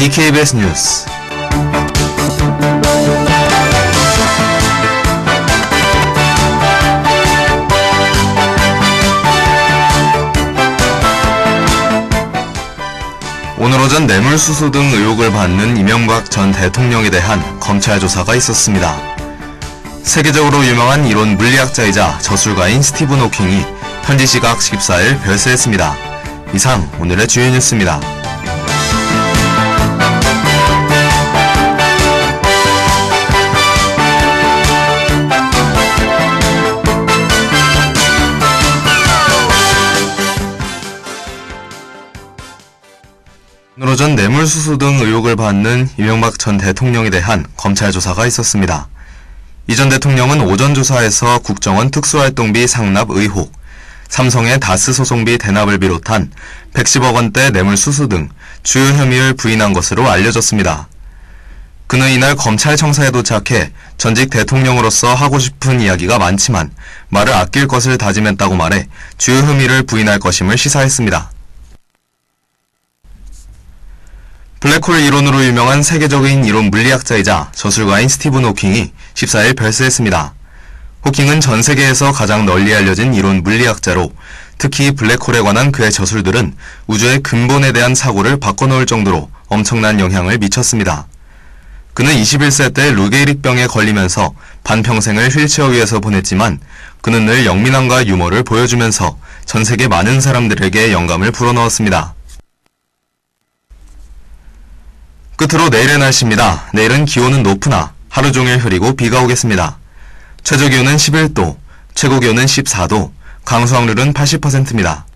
EKBS 뉴스 오늘 오전 뇌물수수 등 의혹을 받는 이명박 전 대통령에 대한 검찰 조사가 있었습니다. 세계적으로 유명한 이론 물리학자이자 저술가인 스티븐 호킹이 현지 시각 14일 별세했습니다. 이상 오늘의 주요 뉴스입니다. 오늘 오전 뇌물수수 등 의혹을 받는 이명박 전 대통령에 대한 검찰 조사가 있었습니다. 이 전 대통령은 오전 조사에서 국정원 특수활동비 상납 의혹, 삼성의 다스 소송비 대납을 비롯한 110억 원대 뇌물수수 등 주요 혐의를 부인한 것으로 알려졌습니다. 그는 이날 검찰청사에 도착해 전직 대통령으로서 하고 싶은 이야기가 많지만 말을 아낄 것을 다짐했다고 말해 주요 혐의를 부인할 것임을 시사했습니다. 블랙홀 이론으로 유명한 세계적인 이론 물리학자이자 저술가인 스티븐 호킹이 14일 별세했습니다. 호킹은 전 세계에서 가장 널리 알려진 이론 물리학자로 특히 블랙홀에 관한 그의 저술들은 우주의 근본에 대한 사고를 바꿔놓을 정도로 엄청난 영향을 미쳤습니다. 그는 21세 때 루게릭병에 걸리면서 반평생을 휠체어 위에서 보냈지만 그는 늘 영민함과 유머를 보여주면서 전 세계 많은 사람들에게 영감을 불어넣었습니다. 끝으로 내일의 날씨입니다. 내일은 기온은 높으나 하루 종일 흐리고 비가 오겠습니다. 최저 기온은 11도, 최고 기온은 14도, 강수 확률은 80%입니다.